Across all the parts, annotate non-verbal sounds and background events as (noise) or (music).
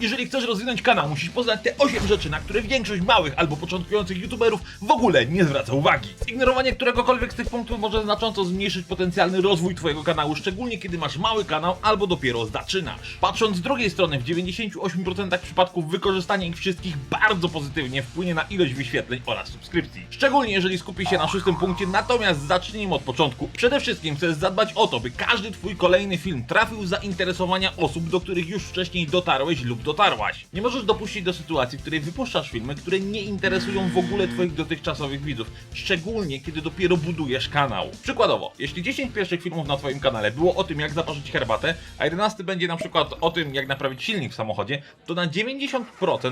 Jeżeli chcesz rozwinąć kanał, musisz poznać te 8 rzeczy, na które większość małych albo początkujących youtuberów w ogóle nie zwraca uwagi. Zignorowanie któregokolwiek z tych punktów może znacząco zmniejszyć potencjalny rozwój twojego kanału, szczególnie kiedy masz mały kanał albo dopiero zaczynasz. Patrząc z drugiej strony, w 98% przypadków wykorzystanie ich wszystkich bardzo pozytywnie wpłynie na ilość wyświetleń oraz subskrypcji. Szczególnie jeżeli skupi się na szóstym punkcie, natomiast zacznijmy od początku. Przede wszystkim chcesz zadbać o to, by każdy twój kolejny film trafił w zainteresowania osób, do których już wcześniej dotarłeś lub dotarłaś. Nie możesz dopuścić do sytuacji, w której wypuszczasz filmy, które nie interesują w ogóle twoich dotychczasowych widzów, szczególnie kiedy dopiero budujesz kanał. Przykładowo, jeśli 10 pierwszych filmów na twoim kanale było o tym, jak zaparzyć herbatę, a 11 będzie na przykład o tym, jak naprawić silnik w samochodzie, to na 90%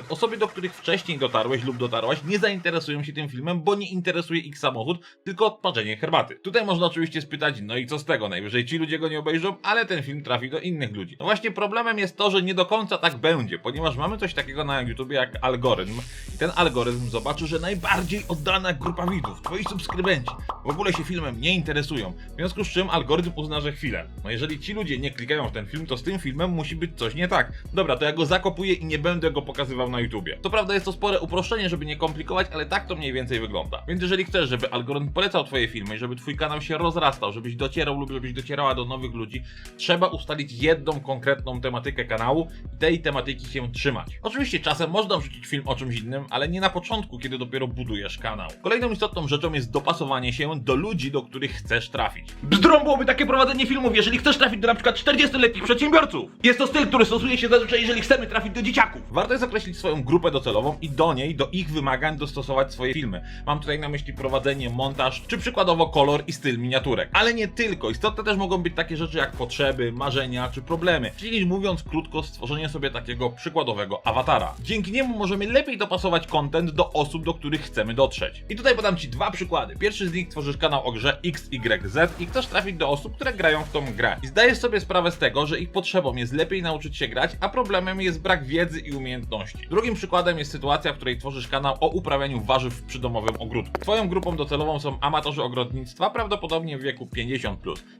osoby, do których wcześniej dotarłeś lub dotarłaś, nie zainteresują się tym filmem, bo nie interesuje ich samochód, tylko odparzenie herbaty. Tutaj można oczywiście spytać, no i co z tego? Najwyżej ci ludzie go nie obejrzą, ale ten film trafi do innych ludzi. No właśnie problemem jest to, że nie do końca tak będzie, ponieważ mamy coś takiego na YouTubie jak algorytm i ten algorytm zobaczy, że najbardziej oddana grupa widzów, twoi subskrybenci, w ogóle się filmem nie interesują. W związku z czym algorytm uzna, że chwilę. No jeżeli ci ludzie nie klikają w ten film, to z tym filmem musi być coś nie tak. Dobra, to ja go zakopuję i nie będę go pokazywał na YouTubie. To prawda jest to spore uproszczenie, żeby nie komplikować, ale tak to mniej więcej wygląda. Więc jeżeli chcesz, żeby algorytm polecał twoje filmy żeby twój kanał się rozrastał, żebyś docierał lub żebyś docierała do nowych ludzi, trzeba ustalić jedną konkretną tematykę kanału i tej tematyki się trzymać. Oczywiście czasem można wrzucić film o czymś innym, ale nie na początku, kiedy dopiero budujesz kanał. Kolejną istotną rzeczą jest dopasowanie się do ludzi, do których chcesz trafić. Bzdrą byłoby takie prowadzenie filmów, jeżeli chcesz trafić do na przykład 40-letnich przedsiębiorców. Jest to styl, który stosuje się zazwyczaj, jeżeli chcemy trafić do dzieciaków. Warto jest określić swoją grupę docelową i do niej, do ich wymagań dostosować swoje filmy. Mam tutaj na myśli prowadzenie, montaż, czy przykładowo kolor i styl miniaturek. Ale nie tylko. Istotne też mogą być takie rzeczy jak potrzeby, marzenia czy problemy. Czyli mówiąc krótko, stworzenie sobie takiego przykładowego awatara. Dzięki niemu możemy lepiej dopasować content do osób, do których chcemy dotrzeć. I tutaj podam Ci dwa przykłady. Pierwszy z nich tworzysz kanał o grze XYZ i chcesz trafić do osób, które grają w tą grę. I zdajesz sobie sprawę z tego, że ich potrzebą jest lepiej nauczyć się grać, a problemem jest brak wiedzy i umiejętności. Drugim przykładem jest sytuacja, w której tworzysz kanał o uprawianiu warzyw w przydomowym ogródku. Twoją grupą docelową są amatorzy ogrodnictwa, prawdopodobnie w wieku 50+.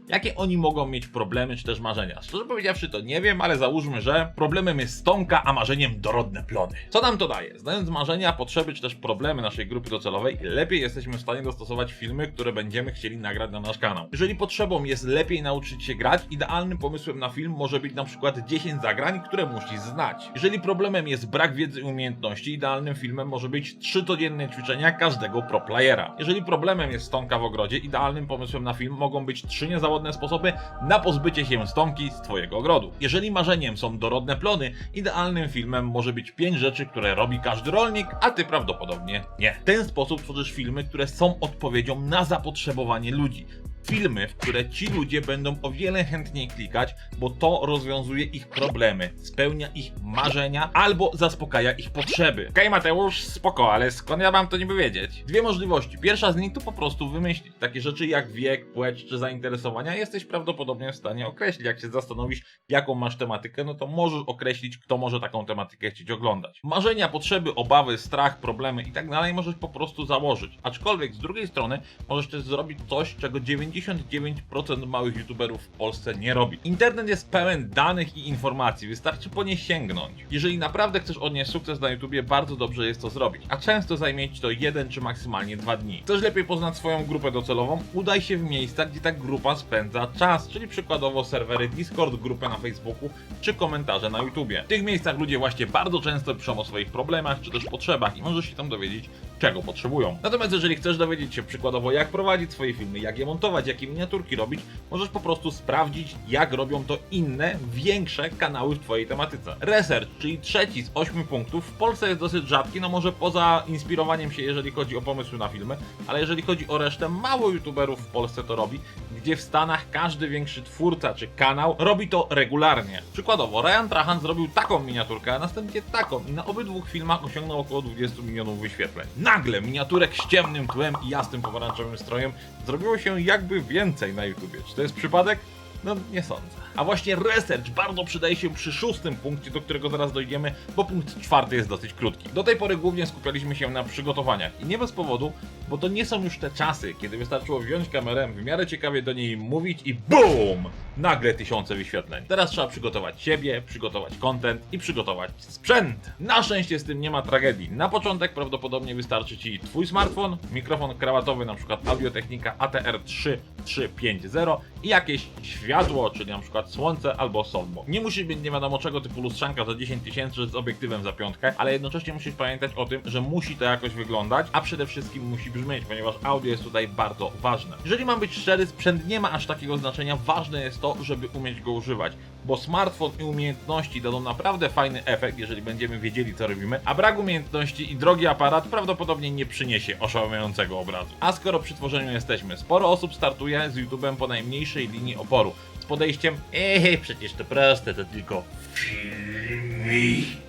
Jakie oni mogą mieć problemy czy też marzenia? Szczerze powiedziawszy to nie wiem, ale załóżmy, że problemem jest stonka, a marzeniem dorodne plony. Co nam to daje? Znając marzenia, potrzeby czy też problemy naszej grupy docelowej, lepiej jesteśmy w stanie dostosować filmy, które będziemy chcieli nagrać na nasz kanał. Jeżeli potrzebą jest lepiej nauczyć się grać, idealnym pomysłem na film może być na przykład 10 zagrań, które musisz znać. Jeżeli problemem jest brak wiedzy i umiejętności, idealnym filmem może być 3 codzienne ćwiczenia każdego pro playera. Jeżeli problemem jest stonka w ogrodzie, idealnym pomysłem na film mogą być 3 niezawodne sposoby na pozbycie się stonki z twojego ogrodu. Jeżeli marzeniem są dorodne plony, idealnym filmem może być 5 rzeczy, które robi każdy rolnik, a ty prawdopodobnie nie. W ten sposób tworzysz filmy, które są odpowiedzią na zapotrzebowanie ludzi. Filmy, w które ci ludzie będą o wiele chętniej klikać, bo to rozwiązuje ich problemy, spełnia ich marzenia albo zaspokaja ich potrzeby. Okej, Mateusz, spoko, ale skąd ja mam to niby wiedzieć? Dwie możliwości. Pierwsza z nich to po prostu wymyślić takie rzeczy jak wiek, płeć czy zainteresowania. Jesteś prawdopodobnie w stanie określić. Jak się zastanowisz, jaką masz tematykę, no to możesz określić, kto może taką tematykę chcieć oglądać. Marzenia, potrzeby, obawy, strach, problemy i tak dalej możesz po prostu założyć. Aczkolwiek z drugiej strony możesz też zrobić coś, czego 99% małych youtuberów w Polsce nie robi. Internet jest pełen danych i informacji, wystarczy po nie sięgnąć. Jeżeli naprawdę chcesz odnieść sukces na YouTubie, bardzo dobrze jest to zrobić, a często zajmie ci to jeden czy maksymalnie dwa dni. Chcesz lepiej poznać swoją grupę docelową? Udaj się w miejsca, gdzie ta grupa spędza czas, czyli przykładowo serwery Discord, grupę na Facebooku czy komentarze na YouTubie. W tych miejscach ludzie właśnie bardzo często piszą o swoich problemach czy też potrzebach i możesz się tam dowiedzieć, czego potrzebują. Natomiast jeżeli chcesz dowiedzieć się przykładowo jak prowadzić swoje filmy, jak je montować, jakie miniaturki robić, możesz po prostu sprawdzić jak robią to inne, większe kanały w twojej tematyce. Research, czyli trzeci z ośmiu punktów, w Polsce jest dosyć rzadki, no może poza inspirowaniem się jeżeli chodzi o pomysły na filmy, ale jeżeli chodzi o resztę, mało youtuberów w Polsce to robi, gdzie w Stanach każdy większy twórca czy kanał robi to regularnie. Przykładowo, Ryan Trahan zrobił taką miniaturkę, a następnie taką i na obydwu filmach osiągnął około 20 milionów wyświetleń. Nagle miniaturek z ciemnym tłem i jasnym pomarańczowym strojem zrobiło się jakby więcej na YouTubie. Czy to jest przypadek? No nie sądzę. A właśnie research bardzo przydaje się przy szóstym punkcie, do którego zaraz dojdziemy, bo punkt czwarty jest dosyć krótki. Do tej pory głównie skupialiśmy się na przygotowaniach i nie bez powodu, bo to nie są już te czasy, kiedy wystarczyło wziąć kamerę, w miarę ciekawie do niej mówić i BOOM! Nagle tysiące wyświetleń. Teraz trzeba przygotować siebie, przygotować content i przygotować sprzęt. Na szczęście z tym nie ma tragedii. Na początek prawdopodobnie wystarczy Ci Twój smartfon, mikrofon krawatowy, na przykład Audiotechnika ATR 3350 i jakieś światło, czyli na przykład słońce albo softbox. Nie musi być nie wiadomo czego typu lustrzanka za 10 tysięcy z obiektywem za piątkę, ale jednocześnie musisz pamiętać o tym, że musi to jakoś wyglądać, a przede wszystkim musi brzmieć, ponieważ audio jest tutaj bardzo ważne. Jeżeli mam być szczery, sprzęt nie ma aż takiego znaczenia, ważne jest to, żeby umieć go używać, bo smartfon i umiejętności dadzą naprawdę fajny efekt, jeżeli będziemy wiedzieli co robimy, a brak umiejętności i drogi aparat prawdopodobnie nie przyniesie oszałamiającego obrazu. A skoro przy tworzeniu jesteśmy, sporo osób startuje z YouTube'em po najmniejszej linii oporu, z podejściem Ehe, przecież to proste, to tylko filmiki.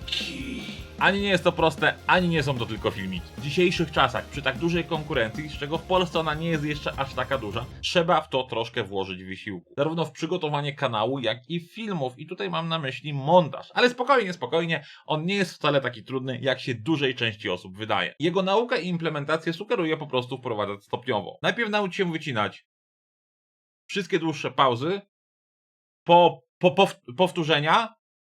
Ani nie jest to proste, ani nie są to tylko filmiki. W dzisiejszych czasach, przy tak dużej konkurencji, z czego w Polsce ona nie jest jeszcze aż taka duża, trzeba w to troszkę włożyć wysiłku. Zarówno w przygotowanie kanału, jak i filmów. I tutaj mam na myśli montaż. Ale spokojnie, spokojnie, on nie jest wcale taki trudny, jak się dużej części osób wydaje. Jego naukę i implementację sugeruję po prostu wprowadzać stopniowo. Najpierw naucz się wycinać wszystkie dłuższe pauzy, po, po pow, powtórzenia.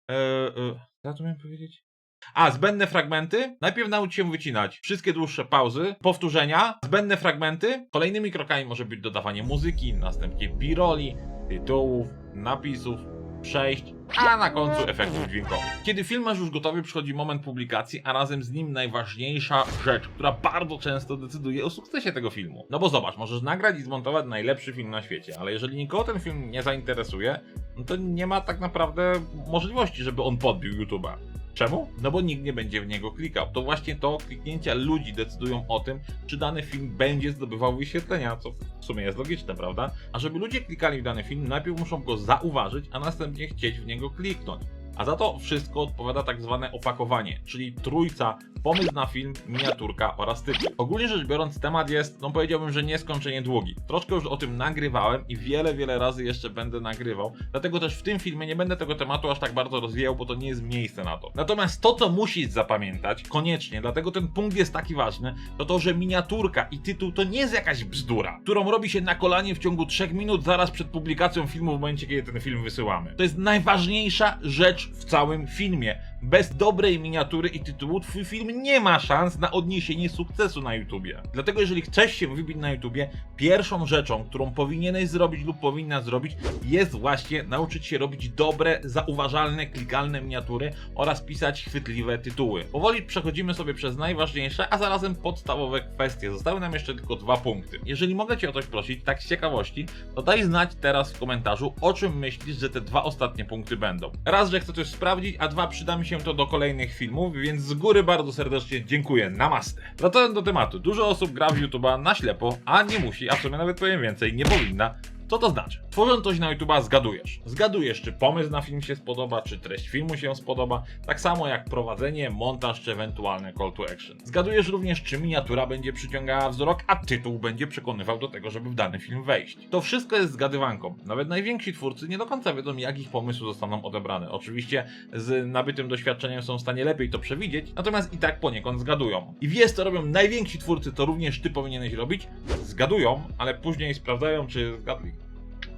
Yy, yy, co tu miałem powiedzieć? A, zbędne fragmenty. Najpierw naucz się wycinać wszystkie dłuższe pauzy, powtórzenia, zbędne fragmenty. Kolejnymi krokami może być dodawanie muzyki, następnie biroli, tytułów, napisów, przejść, a na końcu efektów dźwiękowych. Kiedy film masz już gotowy, przychodzi moment publikacji, a razem z nim najważniejsza rzecz, która bardzo często decyduje o sukcesie tego filmu. No bo zobacz, możesz nagrać i zmontować najlepszy film na świecie, ale jeżeli nikogo ten film nie zainteresuje, no to nie ma tak naprawdę możliwości, żeby on podbił YouTube'a. Czemu? No bo nikt nie będzie w niego klikał. To właśnie to kliknięcia ludzi decydują o tym, czy dany film będzie zdobywał wyświetlenia, co w sumie jest logiczne, prawda? A żeby ludzie klikali w dany film, najpierw muszą go zauważyć, a następnie chcieć w niego kliknąć. A za to wszystko odpowiada tak zwane opakowanie, czyli trójca, pomysł na film, miniaturka oraz tytuł. Ogólnie rzecz biorąc temat jest, no powiedziałbym, że nieskończenie długi. Troszkę już o tym nagrywałem i wiele, wiele razy jeszcze będę nagrywał, dlatego też w tym filmie nie będę tego tematu aż tak bardzo rozwijał, bo to nie jest miejsce na to. Natomiast to, co musisz zapamiętać, koniecznie, dlatego ten punkt jest taki ważny, to to, że miniaturka i tytuł to nie jest jakaś bzdura, którą robi się na kolanie w ciągu 3 minut zaraz przed publikacją filmu w momencie, kiedy ten film wysyłamy. To jest najważniejsza rzecz w całym filmie. Bez dobrej miniatury i tytułu twój film nie ma szans na odniesienie sukcesu na YouTubie. Dlatego jeżeli chcesz się wybić na YouTubie, pierwszą rzeczą, którą powinieneś zrobić lub powinna zrobić, jest właśnie nauczyć się robić dobre, zauważalne, klikalne miniatury oraz pisać chwytliwe tytuły. Powoli przechodzimy sobie przez najważniejsze, a zarazem podstawowe kwestie. Zostały nam jeszcze tylko dwa punkty. Jeżeli mogę Cię o coś prosić, tak z ciekawości, to daj znać teraz w komentarzu, o czym myślisz, że te dwa ostatnie punkty będą. Raz, że chcę coś sprawdzić, a dwa, przyda mi się to do kolejnych filmów, więc z góry bardzo serdecznie dziękuję. Namaste. Wracając do tematu. Dużo osób gra w YouTube'a na ślepo, a nie musi, a w sumie nawet powiem więcej, nie powinna. Co to znaczy? Tworząc coś na YouTube'a zgadujesz. Zgadujesz, czy pomysł na film się spodoba, czy treść filmu się spodoba, tak samo jak prowadzenie, montaż, czy ewentualne call to action. Zgadujesz również, czy miniatura będzie przyciągała wzrok, a tytuł będzie przekonywał do tego, żeby w dany film wejść. To wszystko jest zgadywanką. Nawet najwięksi twórcy nie do końca wiedzą, jak ich pomysły zostaną odebrane. Oczywiście z nabytym doświadczeniem są w stanie lepiej to przewidzieć, natomiast i tak poniekąd zgadują. I wiesz, co robią najwięksi twórcy, to również ty powinieneś robić? Zgadują, ale później sprawdzają, czy zgadli.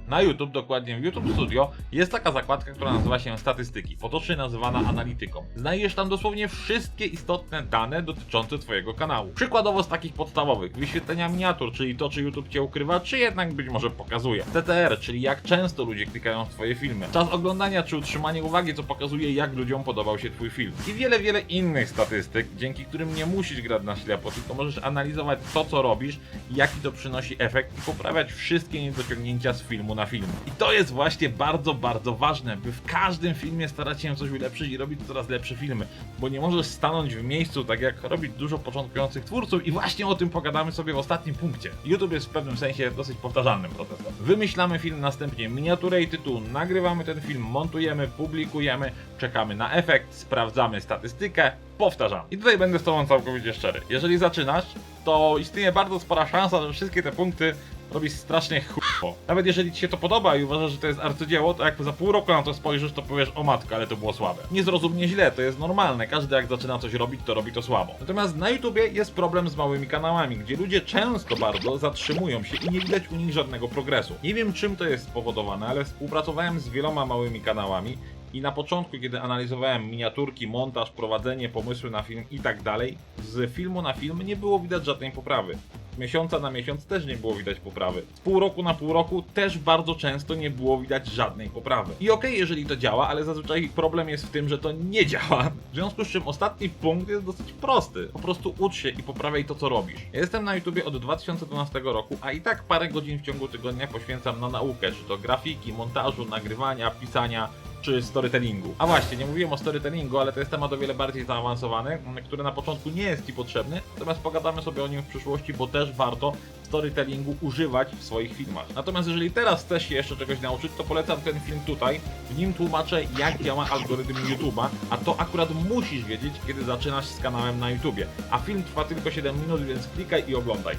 Na YouTube, dokładnie w YouTube Studio, jest taka zakładka, która nazywa się Statystyki, potocznie nazywana analityką. Znajdziesz tam dosłownie wszystkie istotne dane dotyczące Twojego kanału. Przykładowo z takich podstawowych, wyświetlenia miniatur, czyli to, czy YouTube Cię ukrywa, czy jednak być może pokazuje. TTR, czyli jak często ludzie klikają w Twoje filmy. Czas oglądania, czy utrzymanie uwagi, co pokazuje, jak ludziom podobał się Twój film. I wiele, wiele innych statystyk, dzięki którym nie musisz grać na ślepo, tylko możesz analizować to, co robisz, jaki to przynosi efekt i poprawiać wszystkie niedociągnięcia z filmu na film. I to jest właśnie bardzo, bardzo ważne, by w każdym filmie starać się coś ulepszyć i robić coraz lepsze filmy, bo nie możesz stanąć w miejscu, tak jak robi dużo początkujących twórców i właśnie o tym pogadamy sobie w ostatnim punkcie. YouTube jest w pewnym sensie dosyć powtarzalnym procesem. Wymyślamy film, następnie miniaturę i tytuł, nagrywamy ten film, montujemy, publikujemy, czekamy na efekt, sprawdzamy statystykę, powtarzamy. I tutaj będę z Tobą całkowicie szczery. Jeżeli zaczynasz, to istnieje bardzo spora szansa, że wszystkie te punkty robisz strasznie chujo. Nawet jeżeli ci się to podoba i uważasz, że to jest arcydzieło, to jak za pół roku na to spojrzysz, to powiesz, o matko, ale to było słabe. Nie zrozum mnie źle, to jest normalne, każdy jak zaczyna coś robić, to robi to słabo. Natomiast na YouTubie jest problem z małymi kanałami, gdzie ludzie często bardzo zatrzymują się i nie widać u nich żadnego progresu. Nie wiem czym to jest spowodowane, ale współpracowałem z wieloma małymi kanałami i na początku, kiedy analizowałem miniaturki, montaż, prowadzenie, pomysły na film i tak dalej, z filmu na film nie było widać żadnej poprawy. Z miesiąca na miesiąc też nie było widać poprawy. Z pół roku na pół roku też bardzo często nie było widać żadnej poprawy. I okej, jeżeli to działa, ale zazwyczaj problem jest w tym, że to nie (laughs) działa. W związku z czym ostatni punkt jest dosyć prosty. Po prostu ucz się i poprawiaj to, co robisz. Ja jestem na YouTubie od 2012 roku, a i tak parę godzin w ciągu tygodnia poświęcam na naukę, czy to grafiki, montażu, nagrywania, pisania, czy storytellingu. A właśnie, nie mówiłem o storytellingu, ale to jest temat o wiele bardziej zaawansowany, który na początku nie jest Ci potrzebny, natomiast pogadamy sobie o nim w przyszłości, bo też warto storytellingu używać w swoich filmach. Natomiast jeżeli teraz chcesz się jeszcze czegoś nauczyć, to polecam ten film tutaj. W nim tłumaczę, jak działa algorytm YouTube'a, a to akurat musisz wiedzieć, kiedy zaczynasz z kanałem na YouTubie. A film trwa tylko 7 minut, więc klikaj i oglądaj.